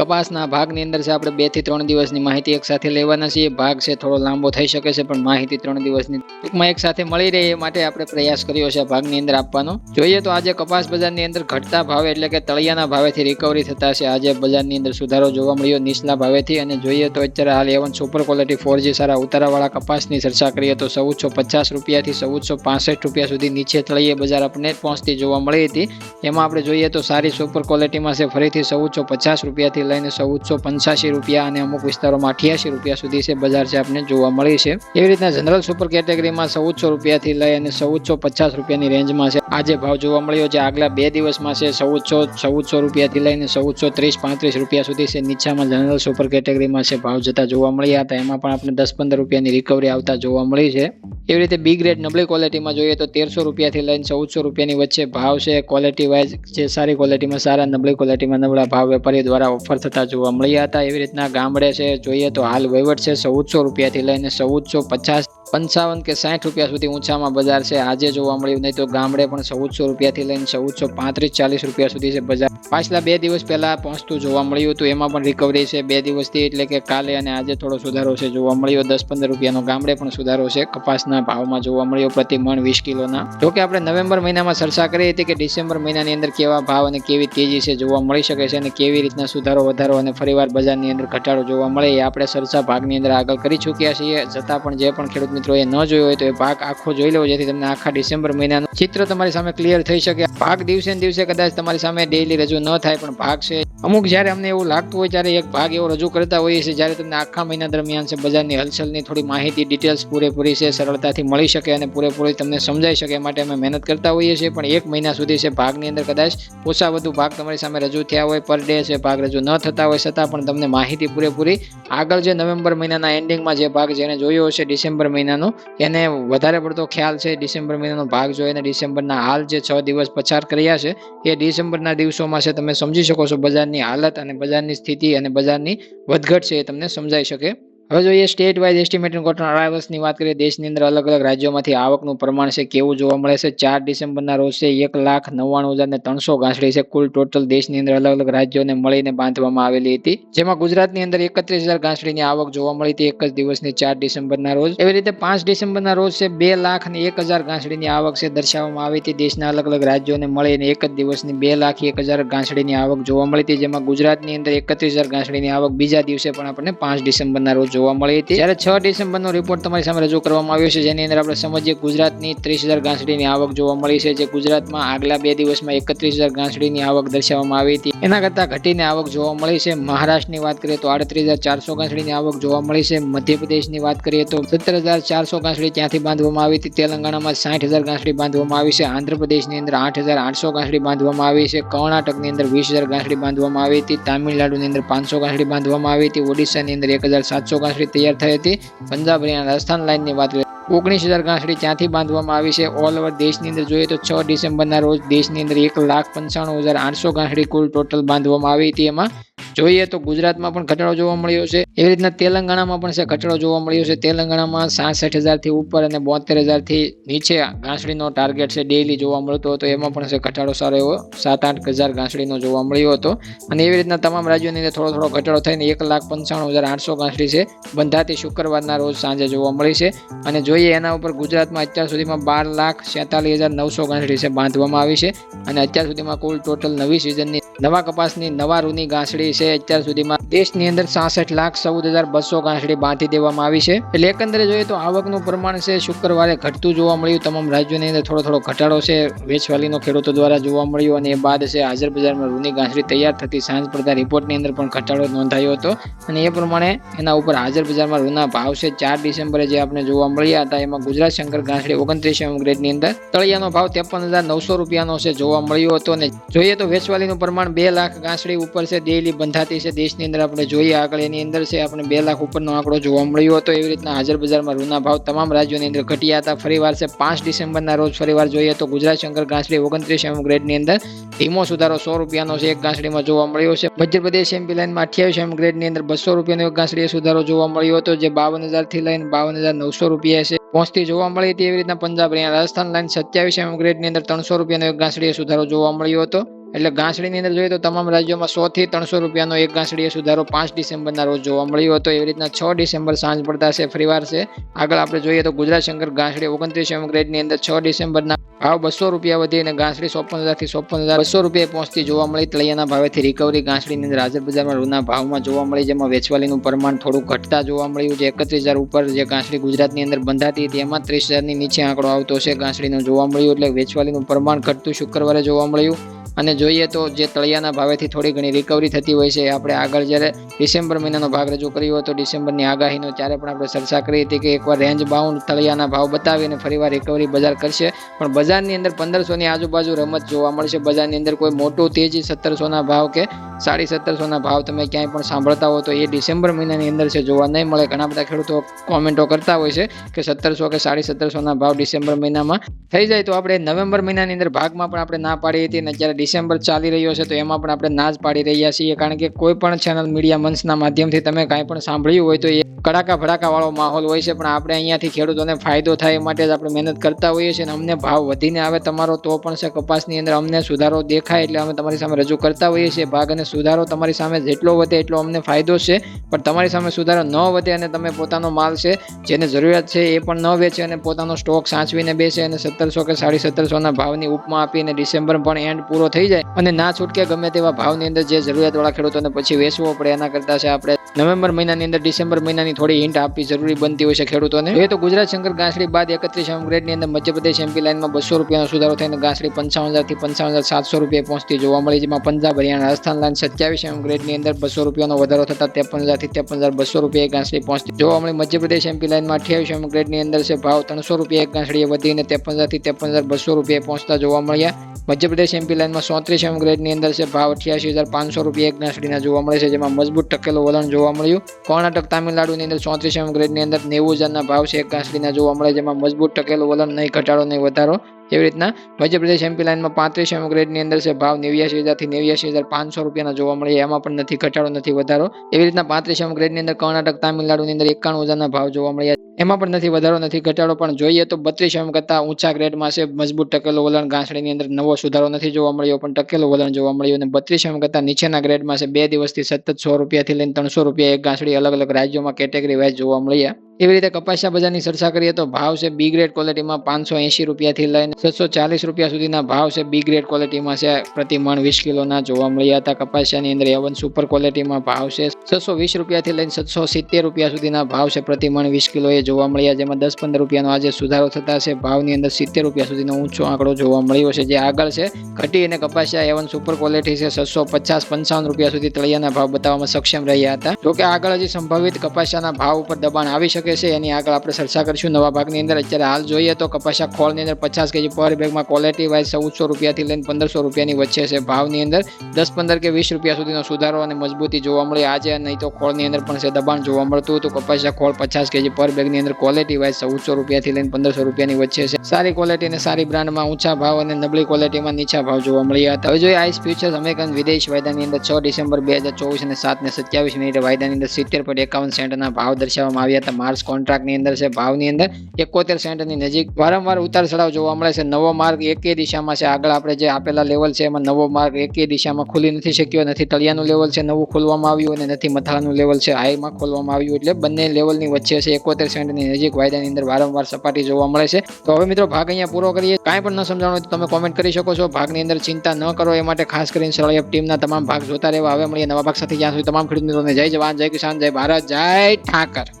કપાસના ભાગની અંદર છે, આપણે બેથી ત્રણ દિવસની માહિતી એક સાથે લેવાના છીએ. ભાગ છે, થોડો લાંબો થઈ શકે છે, પણ માહિતી ત્રણ દિવસની ટૂંકમાં એક સાથે મળી રહે એ માટે આપણે પ્રયાસ કર્યો છે, ભાગની અંદર આપવાનો. જોઈએ તો આજે કપાસ બજારની અંદર ઘટતા ભાવે એટલે કે તળિયાના ભાવેથી રિકવરી થતા છે. આજે બજારની અંદર સુધારો જોવા મળ્યો નીચલા ભાવેથી અને જોઈએ તો અત્યારે હાલ A one super quality four G સારા ઉતારાવાળા કપાસની ચર્ચા કરીએ તો ચૌદસો પચાસ રૂપિયાથી ચૌદસો પાસઠ રૂપિયા સુધી નીચે તળિયે બજાર આપણે પહોંચતી જોવા મળી હતી. એમાં આપણે જોઈએ તો સારી સુપર ક્વોલિટીમાં છે, ફરીથી ચૌદસો પચાસ રૂપિયાથી લઈને ચૌદસો પંચ્યાસી રૂપિયા અને અમુક વિસ્તારોમાં અઠ્યાસી રૂપિયા સુધી છે બજાર છે આપણે જોવા મળી છે. એવી રીતના જનરલ સુપર કેટેગરીમાં ચૌદસો રૂપિયાથી લઈ અને ચૌદસો પચાસ રૂપિયાની રેન્જમાં છે. આજે ભાવ જોવા મળ્યો છે આગલા બે દિવસમાં છે ચૌદસો ચૌદસો રૂપિયાથી લઈને ચૌદસો ત્રીસ, પાંત્રીસ રૂપિયા સુધી છે. નીચામાં જનરલ સુપર કેટેગરીમાં છે ભાવ જતા જોવા મળ્યા હતા. એમાં પણ આપણે દસ પંદર રૂપિયાની રિકવરી આવતા જોવા મળી છે. એવી રીતે બી ગ્રેડ નબળી ક્વોલિટીમાં જોઈએ તો તેરસો રૂપિયાથી લઈને ચૌદસો રૂપિયાની વચ્ચે ભાવ છે. ક્વોલિટી વાઇઝ જે સારી ક્વોલિટીમાં સારા નબળી ક્વોલિટીમાં નબળા ભાવ વેપારી દ્વારા થતા જોવા મળ્યા હતા. એવી રીતના ગામડે છે, જોઈએ તો હાલ વહીવટ છે, ચૌદસો રૂપિયાથી લઈને ચૌદસો પચાસ, પંચાવન કે સાઠ રૂપિયા સુધી ઊંચામાં બજાર છે. આજે જોવા મળ્યું નહીં તો ગામડે પણ ચૌદસો રૂપિયાથી લઈને ચૌદસો પાંત્રીસ ચાલીસ રૂપિયા સુધી છે બજાર. પાછલા બે દિવસ પહેલા પહોંચતું જોવા મળ્યું હતું. એમાં પણ રિકવરી છે. બે દિવસથી એટલે કે કાલે અને આજે થોડો સુધારો છે જોવા મળ્યો. દસ પંદર રૂપિયાનો ગામડે પણ સુધારો છે. કપાસના ભાવમાં જોવા મળ્યો પ્રતિ મણ વીસ કિલોના. જો કે આપણે નવેમ્બર મહિનામાં ચર્ચા કરી હતી કે ડિસેમ્બર મહિનાની અંદર કેવા ભાવ અને કેવી તેજી છે જોવા મળી શકે છે અને કેવી રીતના સુધારો વધારો અને ફરીવાર બજારની અંદર ઘટાડો જોવા મળે એ આપણે ચર્ચા ભાગની અંદર આગળ કરી ચૂક્યા છીએ. છતાં પણ જે પણ ખેડૂત મિત્રો એ ન જોયો હોય તો એ ભાગ આખો જોઈ લેવો જેથી તમને આખા ડિસેમ્બર મહિનાનું ચિત્ર તમારી સામે ક્લિયર થઈ શકે. ભાગ દિવસે દિવસે કદાચ તમારી સામે ડેઈલી રજૂ ન થાય પણ ભાગ છે. અમુક જ્યારે અમને એવું લાગતું હોય ત્યારે એક ભાગ એવો રજૂ કરતા હોઈએ છીએ, જ્યારે તમને આખા મહિના દરમિયાન છે, બજારની હલચલની થોડી માહિતી ડિટેલ્સ પૂરેપૂરી છે, સરળતાથી મળી શકે અને પૂરેપૂરી તમને સમજાઈ શકે માટે અમે મહેનત કરતા હોઈએ છીએ. પણ એક મહિના સુધી છે, ભાગની અંદર કદાચ ઓછા વધુ ભાગ તમારી સામે રજૂ થયા હોય પર ડે છે, ભાગ રજૂ ન થતા હોય, છતાં પણ તમને માહિતી પૂરેપૂરી આગળ જે નવેમ્બર મહિનાના એન્ડિંગમાં જે ભાગ જેને જોયો હશે, ડિસેમ્બર મહિનાનો, એને વધારે પડતો ખ્યાલ છે, ડિસેમ્બર મહિનાનો ભાગ જોઈને ડિસેમ્બરના હાલ જે છ દિવસ પસાર કર્યા છે, એ ડિસેમ્બરના દિવસોમાં છે, તમે સમજી શકો છો બજારની હાલત અને બજારની સ્થિતિ અને બજારની વધઘટ છે એ તમને સમજાઈ શકે. હવે જોઈએ સ્ટેટ વાઇઝ એસ્ટિમેટેડ કોટન અરાઇવલ્સની વાત કરીએ, દેશની અંદર અલગ અલગ રાજ્યોમાંથી આવકનું પ્રમાણ છે, કેવું જોવા મળે છે? ચાર ડિસેમ્બરના રોજ છે, એક લાખ નવ્વાણું હજાર ને ત્રણસો ગાંસડી છે. કુલ ટોટલ દેશની અંદર અલગ અલગ રાજ્યોને મળીને બાંધવામાં આવેલી હતી. જેમાં ગુજરાતની અંદર એકત્રીસ હજાર ગાંસડીની આવક જોવા મળી હતી એક જ દિવસની ચાર ડિસેમ્બરના રોજ. એવી રીતે પાંચ ડિસેમ્બરના રોજ છે, બે લાખ ને એક હજાર ગાંસડીની આવક છે દર્શાવવામાં આવી હતી. દેશના અલગ અલગ રાજ્યોને મળીને એક જ દિવસની બે લાખ એક હજાર ગાંસડીની આવક જોવા મળી હતી. જેમાં ગુજરાતની અંદર એકત્રીસ હજાર ગાંસડીની આવક બીજા દિવસે પણ આપણને પાંચ ડિસેમ્બરના રોજ જોવા મળી હતી. જ્યારે છ ડિસેમ્બરનો રિપોર્ટ તમારી સામે રજૂ કરવામાં આવ્યો છે, જેની અંદર આપણે સમજીએ ગુજરાતની ત્રીસ હજાર ઘાસડીની આવક જોવા મળી છે, જે ગુજરાતમાં આગલા બે દિવસમાં એકત્રીસ હજાર ઘાસડીની આવક દર્શાવવામાં આવી હતી. એના કરતાં ઘટીને આવક જોવા મળી છે. મહારાષ્ટ્રની વાત કરીએ તો આડત્રીસ હજાર ચારસો ઘાસડીની આવક જોવા મળી છે. મધ્યપ્રદેશની વાત કરીએ તો સત્તર હજાર ચારસો ઘાસડી ત્યાંથી બાંધવામાં આવી હતી. તેલંગાણામાં સાઠ હજાર ઘાસડી બાંધવામાં આવી છે. આંધ્રપ્રદેશની અંદર આઠ હજાર આઠસો ઘાસડી બાંધવામાં આવી છે. કર્ણાટકની અંદર વીસ હજાર ઘાસડી બાંધવામાં આવી હતી. તામિલનાડુની અંદર પાંચસો ઘાસડી બાંધવામાં આવી હતી. ઓડિશાની અંદર એક હજાર સાતસો ગાંસડી તૈયાર થઈ હતી. પંજાબ હરિયાણા રાજસ્થાન લાઇનની વાત કરીએ ઓગણીસ હજાર ગાંસડી ત્યાંથી બાંધવામાં આવી છે. ઓલ ઓવર દેશની અંદર જોઈએ તો છ ડિસેમ્બરના રોજ દેશની અંદર એક લાખ પંચાણું હજાર આઠસો ગાંસડી કુલ ટોટલ બાંધવામાં આવી હતી એમાં. જોઈએ તો ગુજરાતમાં પણ ઘટાડો જોવા મળ્યો છે. એવી રીતના તેલંગાણામાં પણ છે ઘટાડો જોવા મળ્યો છે. તેલંગાણામાં સાસઠ હજારથી ઉપર અને બોતેર હજારથી નીચે ઘાસડીનો ટાર્ગેટ છે ડેઈલી જોવા મળતો હતો. એમાં પણ છે ઘટાડો સારો એવો, સાત આઠ હજાર ઘાસડીનો જોવા મળ્યો હતો. અને એવી રીતના તમામ રાજ્યોની અંદર થોડો થોડો ઘટાડો થઈને એક લાખ પંચાણું હજાર આઠસો ઘાસડી છે. બંધાતી શુક્રવારના રોજ સાંજે જોવા મળી છે. અને જોઈએ એના ઉપર ગુજરાતમાં અત્યાર સુધીમાં બાર લાખ છેતાલીસ હજાર નવસો ઘાસડી છે, બાંધવામાં આવી છે. અને અત્યાર સુધીમાં કુલ ટોટલ નવી સિઝનની નવા કપાસની નવા રૂની ગાંસડી છે. અત્યાર સુધીમાં દેશની અંદર સાસઠ લાખ ચૌદ હજાર બસો ગાંસડી બાંધી દેવામાં આવી છે. એટલે એકંદરે જોઈએ તો આવકનું પ્રમાણ છે, શુક્રવારે ઘટતું જોવા મળ્યું. તમામ રાજ્યોની અંદર થોડો થોડો ઘટાડો છે. વેચવાલીનો ખેડૂતો દ્વારા જોવા મળ્યો અને એ બાદ છે, હાજર બજારમાં રૂની ગાંસડી તૈયાર થતી સાંજ પડતા રિપોર્ટની અંદર પણ ઘટાડો નોંધાયો હતો. અને એ પ્રમાણે એના ઉપર હાજર બજારમાં રૂના ભાવ છે. ચાર ડિસેમ્બરે જે આપણે જોવા મળ્યા હતા, એમાં ગુજરાત શંકર ગાંસડી ઓગણત્રીસ એમ ગ્રેડની અંદર તળિયાનો ભાવ ત્રેપન હજાર નવસો રૂપિયાનો છે જોવા મળ્યો હતો. અને જોઈએ તો વેચવાલીનું પ્રમાણ બે લાખ ગાંસડી ઉપર છે. ડેઇલી બંધાતી છે. દેશની અંદર આપણે જોઈએ આગળ એની અંદર છે. આપણે બે લાખ ઉપરનો આંકડો જોવા મળ્યો હતો. એવી રીતના હાજર બજારમાં રૂના ભાવ તમામ રાજ્યોની અંદર ઘટ્યા હતા. ફરીવાર છે પાંચ ડિસેમ્બરના રોજ ફરીવાર જોઈએ તો ગુજરાત શંકર ઘાસડી ઓગણત્રીસ એમ ગ્રેડની અંદર ધીમો સુધારો સો રૂપિયાનો છે એક ઘાસડીમાં જોવા મળ્યો છે. મધ્યપ્રદેશ એમપી લાઇનમાં અઠ્યાવીસ એમ ગ્રેડની અંદર બસો રૂપિયાનો એક ઘાસડીએ સુધારો જોવા મળ્યો હતો, જે બાવનથી લઈને બાવન હજાર નવસો રૂપિયા છે. પહોંચતી જોવા મળી હતી એવી રીતના પંજાબ રાજસ્થાન લાઇન સત્યાવીસ એમ ગ્રેડની અંદર ત્રણસો રૂપિયાનો એક ઘાસડીએ સુધારો જોવા મળ્યો હતો. એટલે ઘાસડીની અંદર જોઈએ તો તમામ રાજ્યોમાં સો થી ત્રણસો રૂપિયાનો એક ઘાસડીએ સુધારો પાંચ ડિસેમ્બરના રોજ જોવા મળ્યો હતો. એવી રીતના છ ડિસેમ્બર સાંજ પડતા છે ફરીવાર છે. આગળ આપણે જોઈએ તો ગુજરાત શંકર ઘાસડી ઓગણત્રીસ એમ ગ્રેડની અંદર છ ડિસેમ્બરના ભાવ બસો રૂપિયા વધી અને ઘાસડી ચોપન હજારથી ચોપન હજાર બસો રૂપિયા પહોંચતી જોવા મળી. તળિયાના ભાવેથી રિકવરી ઘાસડીની અંદર હાજર બજારમાં રૂના ભાવમાં જોવા મળી, જેમાં વેચવાલીનું પ્રમાણ થોડું ઘટતા જોવા મળ્યું. છે એકત્રીસ હજાર ઉપર જે ઘાસડી ગુજરાતની અંદર બંધાતી હતી, એમાં ત્રીસ હજારની નીચે આંકડો આવતો છે ઘાસડીનો જોવા મળ્યું એટલે વેચવાલીનું પ્રમાણ ઘટતું શુક્રવારે જોવા મળ્યું. અને જોઈએ તો જે તળિયાના ભાવેથી થોડી ઘણી રિકવરી થતી હોય છે, આપણે આગળ જ્યારે ડિસેમ્બર મહિનાનો ભાગ રજૂ કર્યો હતો, ડિસેમ્બરની આગાહીનો ત્યારે પણ આપણે ચર્ચા કરી હતી કે એકવાર રેન્જ બાઉન્ડ તળિયાના ભાવ બતાવીને ફરીવાર રિકવરી બજાર કરશે. પણ બજારની અંદર પંદરસોની આજુબાજુ રમત જોવા મળશે. બજારની અંદર કોઈ મોટું તેજી સત્તરસોના ભાવ કે સાડી સત્તરસોના ભાવ તમે ક્યાંય પણ સાંભળતા હો તો એ ડિસેમ્બર મહિનાની અંદર છે, જોવા નહીં મળે. ઘણા બધા ખેડૂતો કોમેન્ટો કરતા હોય છે કે સત્તરસો કે સાડી સત્તરસોના ભાવ ડિસેમ્બર મહિનામાં થઈ જાય તો આપણે નવેમ્બર મહિનાની અંદર ભાગમાં પણ આપણે ના પાડી હતી અને જ્યારે ડિસેમ્બર ચાલી રહ્યો છે, તો એમાં પણ આપણે ના જ પાડી રહ્યા છીએ. કારણ કે કોઈ પણ ચેનલ મીડિયા મંચના માધ્યમથી તમે કાંઈ પણ સાંભળ્યું હોય તો એ કડાકા ભડાકાવાળો માહોલ હોય છે, પણ આપણે અહીંયાથી ખેડૂતોને ફાયદો થાય એ માટે જ આપણે મહેનત કરતા હોઈએ છીએ અને અમને ભાવ વધીને આવે તમારો તો પણ છે, કપાસની અંદર અમને સુધારો દેખાય એટલે અમે તમારી સામે રજૂ કરતા હોઈએ છીએ. ભાગ અને સુધારો તમારી સામે જેટલો વધે એટલો અમને ફાયદો છે, પણ તમારી સામે સુધારો ન વધે અને તમે પોતાનો માલ છે, જેને જરૂરિયાત છે એ પણ ન વેચે અને પોતાનો સ્ટોક સાચવીને બેસે અને સત્તરસો કે સાડી સત્તરસોના ભાવની ઉપમા આપીને ડિસેમ્બર પણ એન્ડ પૂરો થઈ જાય અને ના છૂટકે ગમે તેવા ભાવની અંદર જે જરૂરિયાતવાળા ખેડૂતોને પછી વેચવો પડે, એના કરતાં છે આપણે નવેમ્બર મહિનાની અંદર, ડિસેમ્બર મહિનાની થોડી હિન્ટ આપવી જરૂરી બનતી હોય છે ખેડૂતોને. એ તો ગુજરાત શંકર ગાંસડી બાદ એકત્રીસ ગ્રેડની અંદર મધ્યપ્રદેશ એમપી લાઇનમાં બસો રૂપિયાનો સુધારો થઈને ગાંસડી પંચાવન હજારથી પંચાવન હજાર સાતસો રૂપિયા પહોંચતી જોવા મળી, જેમાં પંજાબ, હરિયાણા, રાજસ્થાન લાઇન સત્યાવીસ એમ ગ્રેડની અંદર બસો રૂપિયાનો વધારો થતા ત્રેપન હજારથી ત્રેપન હજાર બસો રૂપિયા ઘાસડી પહોંચતી જોવા મળી. મધ્યપ્રદેશ એમપી લાઇનમાં અઠ્યાવીસ એમ ગ્રેડની અંદર છે ભાવ ત્રણસો રૂપિયા એક ગાંસડીએ વધીને ત્રેપન હજારથી ત્રેપન હજાર બસો રૂપિયા પહોંચતા જોવા મળ્યા. મધ્યપ્રદેશ એમપી લાઇનમાં સોત્રીસ એમ ગ્રેડની અંદર છે. ભાવ અઠ્યાસી હજાર પાંચસો રૂપિયા એક નાસડીના જોવા મળે છે. જેમાં મજબૂત ટકેલું વલણ જોવા મળ્યું. કર્ણાટક તામિલનાડુની અંદર ચોત્રીસ એમ ગ્રેડની અંદર નેવું હજારના ભાવ છે એક ઘાસડીના જોવા મળે, જેમાં મજબૂત ટકેલું વલણ નહીં, ઘટાડો નહીં, વધારો એવી રીતના મધ્યપ્રદેશ એમપી લાઇનમાં પાંત્રીસ એમ ગ્રેડની અંદર છે. ભાવ નેવ્યાસી હજારથી નેવ્યાસી હજાર પાંચસો રૂપિયાના જોવા મળે, એમાં પણ નથી, ઘટાડો નથી, વધારો એવી રીતના પાંત્રીસ ગ્રેડની અંદર કર્ણાટક તામિલનાડુની અંદર એકાણું હજારના ભાવ જોવા મળ્યા એમાં પણ નથી, વધારો નથી, ઘટાડો પણ જોઈએ તો બત્રીસ એમ કરતાં ઊંચા ગ્રેડમાં છે, મજબૂત ટકેલું વલણ ગાંસડીની અંદર નવો સુધારો નથી જોવા મળ્યો, પણ ટકેલું વલણ જોવા મળ્યું અને બત્રીસ એમ કરતાં નીચેના ગ્રેડમાં છે, બે દિવસથી સતત સો રૂપિયાથી લઈને ત્રણસો રૂપિયા એક ગાંસડી અલગ અલગ રાજ્યોમાં કેટેગરી વાઇઝ જોવા મળ્યા. એવી રીતે કપાસિયા બજારની ચર્ચા કરીએ તો ભાવ છે બી ગ્રેડ ક્વોલિટીમાં પાંચસો એંશી રૂપિયાથી લઈને છસો ચાલીસ રૂપિયા સુધીના ભાવ છે બી ગ્રેડ ક્વોલિટીમાં છે. પ્રતિ મણ વીસ કિલોના જોવા મળ્યા હતા. કપાસિયાની અંદર એવન સુપર ક્વોલિટીમાં ભાવ છે છસો વીસ રૂપિયાથી લઈને છસો સિત્તેર રૂપિયા સુધીના ભાવ છે. પ્રતિ મણ વીસ કિલો એ જોવા મળ્યા, જેમાં દસ પંદર રૂપિયાનો આજે સુધારો થતા છે. ભાવની અંદર સિત્તેર રૂપિયા સુધીનો ઊંચો આંકડો જોવા મળ્યો છે, જે આગળ છે. ઘટી અને કપાસિયા એવન સુપર ક્વોલિટી છે છસો પચાસ પંચાવન રૂપિયા સુધી તળિયાના ભાવ બતાવવામાં સક્ષમ રહ્યા હતા. જોકે આગળ હજી સંભવિત કપાસિયાના ભાવ ઉપર દબાણ આવી શકે છે. એની આગળ આપણે ચર્ચા કરીશું નવા ભાગની અંદર. અત્યારે હાલ જોઈએ તો કપાસિયા ખોળની અંદર પચાસ કેજી પર બેગમાં ક્વોલિટી વાઇઝ ચૌદસો રૂપિયાથી લઈને પંદરસો રૂપિયાની વચ્ચે છે ભાવની અંદર. દસ, પંદર કે વીસ રૂપિયા સુધીનો સુધારો અને મજબૂતી જોવા મળી. આજે નહીં તો ખોળની અંદર પણ છે દબાણ જોવા મળતું હતું. કપાસિયા ખોળ પચાસ કેજી પર બેગની અંદર ક્વોલિટી વાઇઝ ચૌદસો રૂપિયાથી લઈને પંદરસો રૂપિયાની વચ્ચે છે. સારી ક્વોલિટી અને સારી બ્રાન્ડમાં ઊંચા ભાવ અને નબળી ક્વોલિટીમાં નીચા ભાવ જોવા મળ્યા હતા. હવે જોઈએ આઈસ ફ્યુચર્સ અમેરિકન વિદેશ વાયદાની અંદર છ ડિસેમ્બર બે હજાર ચોવીસ અને સાત ને સત્યાવીસ મિનિટે વાયદાની અંદર સિત્તેર પોઈન્ટ એકાવન સેન્ટના ભાવ દર્શાવવામાં આવ્યા હતા. માર્ચ કોન્ટ્રાક્ટની અંદર છે, ભાવની અંદર. એકોતેર સેન્ટની નજીક વારંવાર ઉતાર ચઢાવ જોવા મળે છે. નવો માર્ગ એકે દિશામાં છે. આગળ આપણે જે આપેલા લેવલ છે, એમાં નવો માર્ગ એકે દિશામાં ખુલી નથી શક્યો. નથી તળિયાનું લેવલ છે, નવું ખોલવામાં આવ્યું અને નથી મથાળાનું લેવલ છે. હાઈમાં ખોલવામાં આવ્યું એટલે બંને લેવલની વચ્ચે છે, એકોતેર સેન્ટની નજીક વાયદાની અંદર વારંવાર સપાટી જોવા મળે છે. તો હવે મિત્રો ભાગ અહીંયા પૂરો કરીએ. કાંઈ પણ ન સમજાણું તમે કોમેન્ટ કરી શકો છો. ભાગની અંદર ચિંતા ન કરો. એ માટે ખાસ કરીને સરળ ટીમના તમામ ભાગ જોતા રહેવા. હવે મળીએ નવા ભાગ સાથે. જ્યાં સુધી તમામ ખેડૂત મિત્રોને જય જવાન, જય કિસાન, જય ભારત, જય ઠાકર.